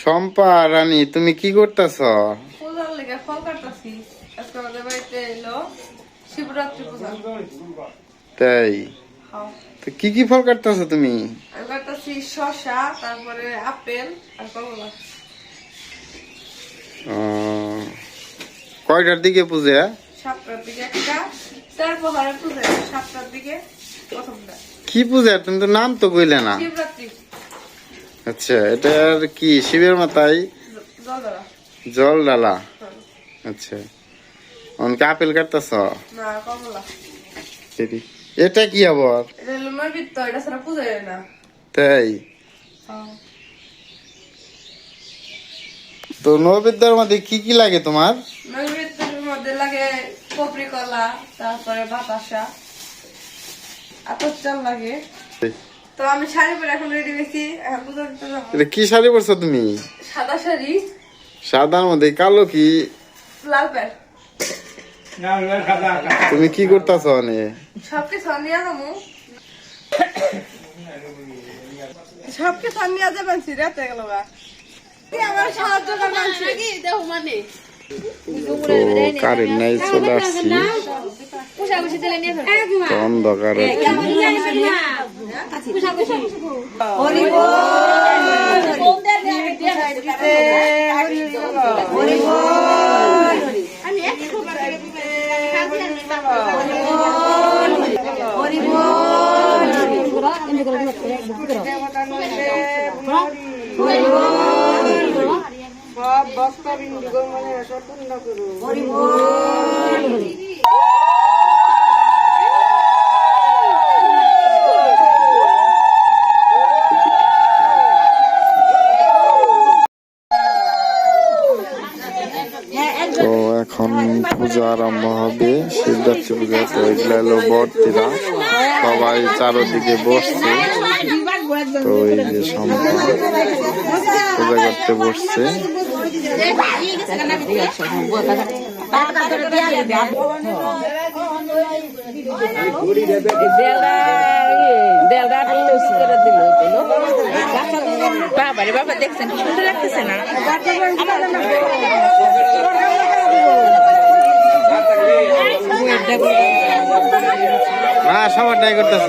শম্পা রানী তুমি কি করতেছ? পূজার লেগে ফল কাটতাছি আজকে আমাদের বাড়িতে এলো শিবরাত্রি পূজা। তাই? তো কি কি ফল কাটতেছ তুমি? আমি কাটতাছি শসা তারপরে আপেল আর কমলা কয়টার দিকে পূজা? সাতটার দিকে একটা চার পূজা সাতটার দিকে প্রথমটা। কি পূজা? তুমি তো নাম তো কইলে না। শিবরাত্রি আচ্ছা এটার কি শিবের মাথায়? জল ডালা। আচ্ছা। অনেকে আপেল কাটতেছ? এটা কি আবার? এটা এটা পূজা হয় তাই? তো নৈবেদ্যের মধ্যে কি কি লাগে তোমার? নৈবেদ্যের মধ্যে লাগে কপরি কলা তারপরে বাতাসা আতর চাল লাগে। তো আমি শাড়ি পরে এখন রেডি হয়েছি এখন পূজা দিতে যাব এটা কি শাড়ি পরছো তুমি সাদা শাড়ি সাদার মধ্যে কালো কি লাল প্যান্ট তুমি কি করতেছ অনে সবকিছু নিয়ে যাব সবকিছু নিয়ে যাবেন সিরাতে গেল আমার সাহায্য করবেন তো কারেন্ট নাই চলে আসছি। অন্ধকার। সব মানে তো এখন পূজা আরম্ভ হবে, শিবরাত্রি পূজা তো এগুলা হলো বর্তিরা সবাই চারোদিকে বসছে। তো এই যে সম্পা পূজা করতে বসছে। বাবারে বাবা দেখছেন সুন্দর লাগতেছে না না সবার করতেছে।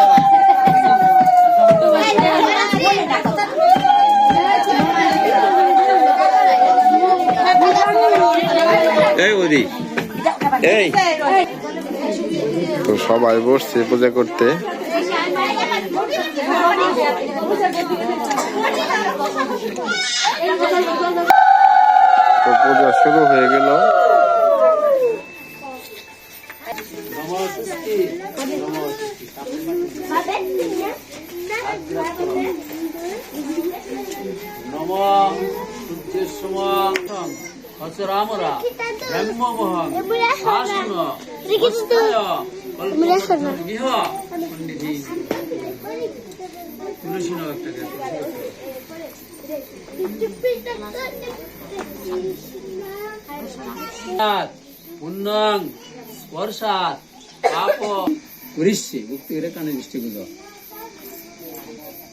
এই। তো সবাই বসছে পূজা করতে। তো পূজা শুরু হয়ে গেল। নমঃ। সূর্যসমং হচরামরা পণ্ডিতি তুলসী স্পর্শাত পাপ করিষ্যে ভক্তি করে কানে দৃষ্টি গুলো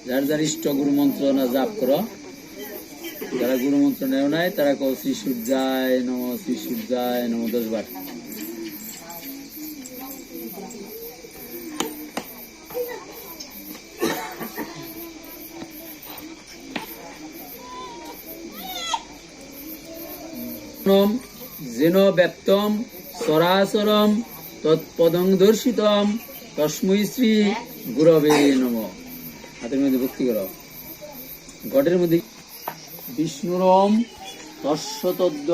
যার যার ইষ্ট গুরু মন্ত্র না জাপ করো। যারা গুরু মন্ত্র নেও নাই, তারা কও শ্রী সূর্যায় নম শ্রী সূর্যায় নম দশ বার। নম যেন ব্যক্তম সরাসরম তৎপদং দর্শিতম। তস্মৈ শ্রী গুরবে নম। হাতের মধ্যে ভক্তি করো। গডের মধ্যে বিষ্ণুরম তস্যতদ্দ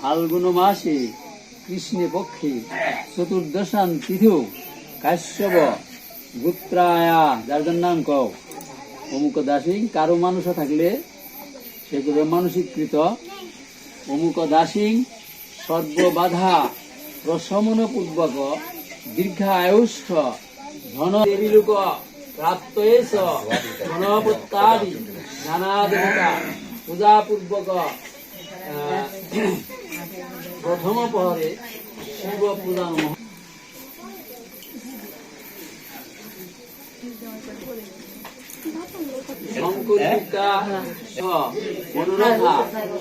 ফাল্গুন মাসে কৃষ্ণে পক্ষে চতুর্দশান তিথৌ কাশ্যব গুত্রায়া যার যার নাম কও। অমুক দাসী কারও মানুষ থাকলে সেগুলো মানসিককৃত অমুক দাসী সর্ববাধা প্রশমন পূর্বক দীর্ঘায়ুষ ধন দেবীলোক প্রাপ্ত এস ধনপত্তাদি নানা দেবতা। প্রথম পহরে শিব পূজা নমঃ শঙ্করিকা মনোরথা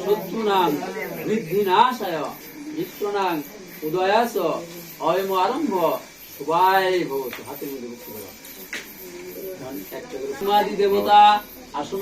শত্রুনাং বৃদ্ধিনাশায় মিত্রনাং, উদয়াস, অয়ম আরম্ভ, সবাই ভবতু পারো দেবতা, আসন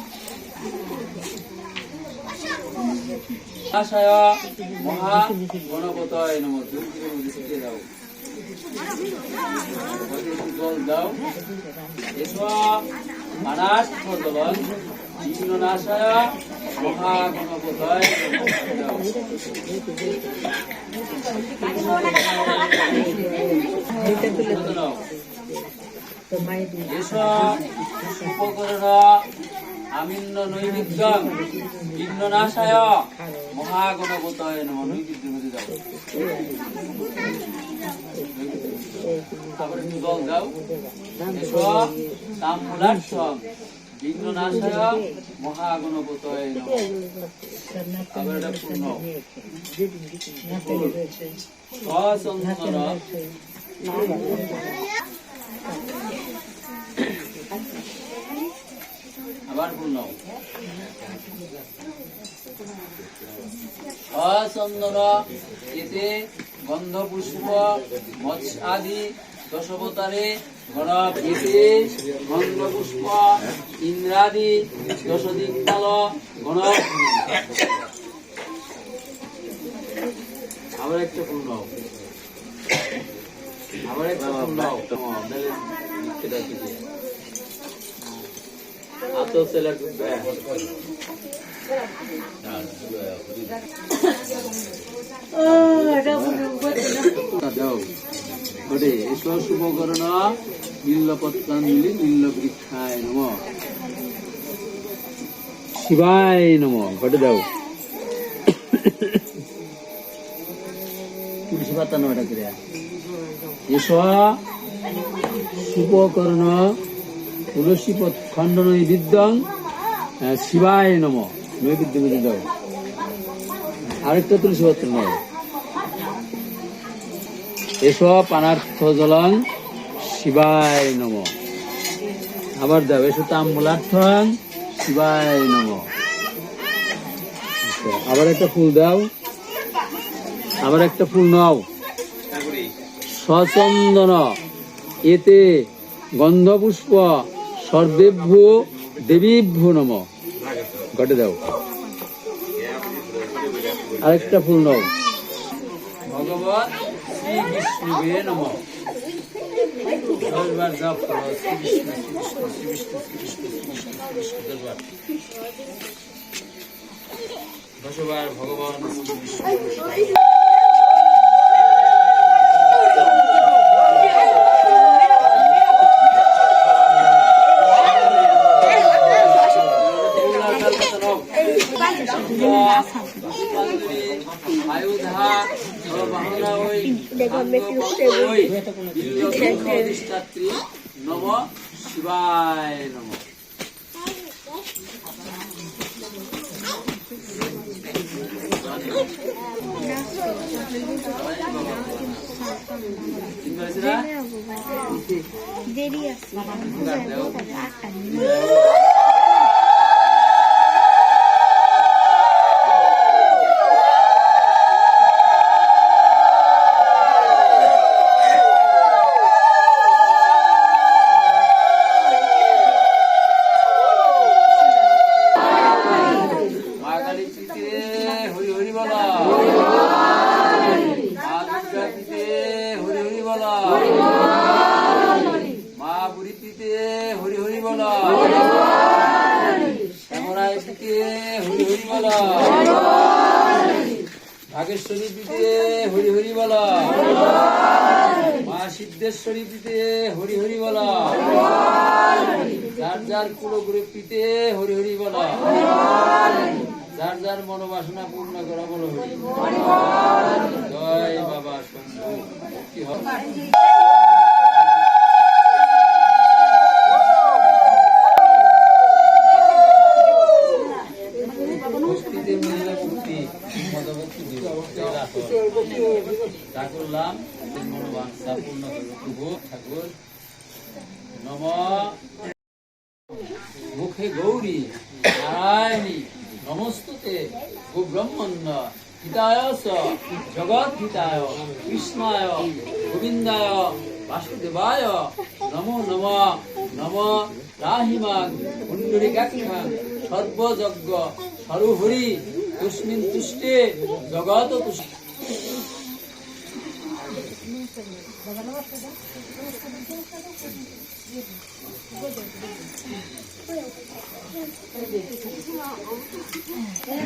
আশায় মহা গণপতয় নম দুর্গে দাও জল দাও। এসব মানাস ফলবন বিষ্ণু নাশায় মহা গণপতয় দাও উপকরণ আমিন্ন নৈবিদ্যং বিঘ্ন নাশায় মহাগণপতয় নম নৈবিদ্য মধ্যে দাও তারপরে একটু জল আবার পূর্ণ অচন্দন এতে গন্ধ পুষ্প মৎস্য আদি দশবতারে গণব এতে গন্ধ পুষ্প ইন্দ্রাদি দশ দিকপাল গণব আবার একটা পূর্ণ আবার একটা কি আতো সেলা ডুববে দাও ওটে এসব শুভকরণ বিল্লপত্রাঞ্জলি বিল্ল বৃক্ষায় নম শিবায় নম ঘটে দাও তুলসী পাতা নয়টা করে শুভকরণ তুলসী পথ খণ্ডন বিদ্যং আহ, শিবায় নম। নৈবিদ্য বুঝে দাও আরেকটা তুলসী পত্র নয় এসব পানার্থ জলং শিবায় নম। আবার দাও এসো তাম্বুলার্থং শিবায় নম। আচ্ছা, আবার একটা ফুল দাও। আবার একটা ফুল নাও। সচন্দন এতে গন্ধপুষ্প সর্বেভ্য দেবীভ্য নম ঘটে দাও আরেকটা ফুল নাও ভগবত শ্রী বিষ্ণুবে নম দশবার জপ শ্রী বিষ্ণু বিষ্ণু বিষ্ণু শ্রী বিষ্ণু ভগবান শ্রী বিষ্ণু নম শিবায় নম? দেরি আছে গান দাও। হরি বলা মা দুর্গাপীতে হরি হরি বলা মা বুড়িপিতে হরি হরি বলা শ্যামরায় পিতে হরি হরি বলা ভাগেশ্বরী পিতে হরি হরি বলা মা সিদ্ধেশ্বরী পিতে হরি হরি বলা যার যার কুলগুরু পিতে হরি হরি বলা যার যার মনোবাসনা পূর্ণ করা বলো। জয় বাবা শম্ভু। পূর্ণ মুখে গৌরী নারায়ণী। নমস্তুতে গোব্রহ্মণ্য হিতায় জগৎ হিতায় কৃষ্ণায়, গোবিন্দায়, বাসুদেবায়, নমো নম নম রাহিমান পুণ্ডরিকাক্ষাং, সর্বযজ্ঞ সরুহরি তুস্মিন তুষ্টে জগৎ তুষ্ট।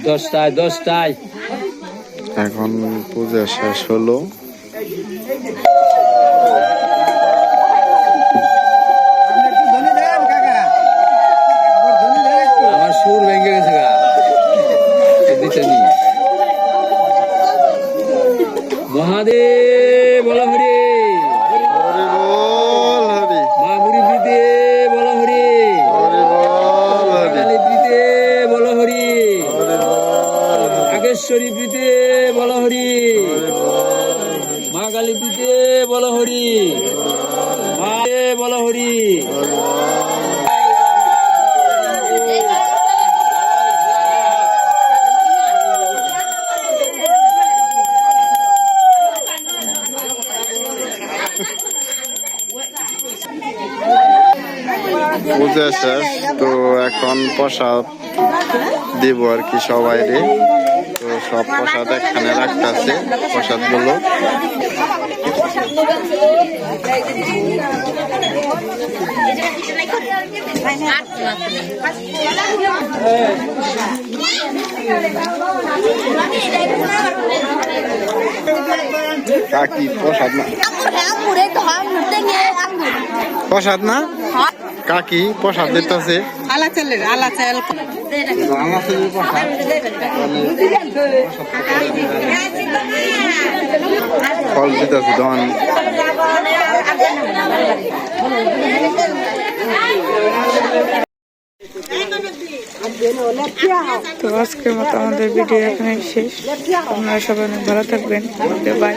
দশটায় দশটায়। এখন পূজা শেষ হলো। বলা হরি। শেষ তো এখন প্রসাদ দিব আর কি সবাই রে সব প্রসাদ এখানে রাখতেছে প্রসাদগুলো কাকি প্রসাদ না? প্রসাদ না? কাকি প্রসাদ দিতেছে। আলা চালের আলা চাল। ফল দিতেছে ধন তো আজকের মতো আমাদের ভিডিও এখানে শেষ। আপনারা সবাই অনেক ভালো থাকবেন। বাই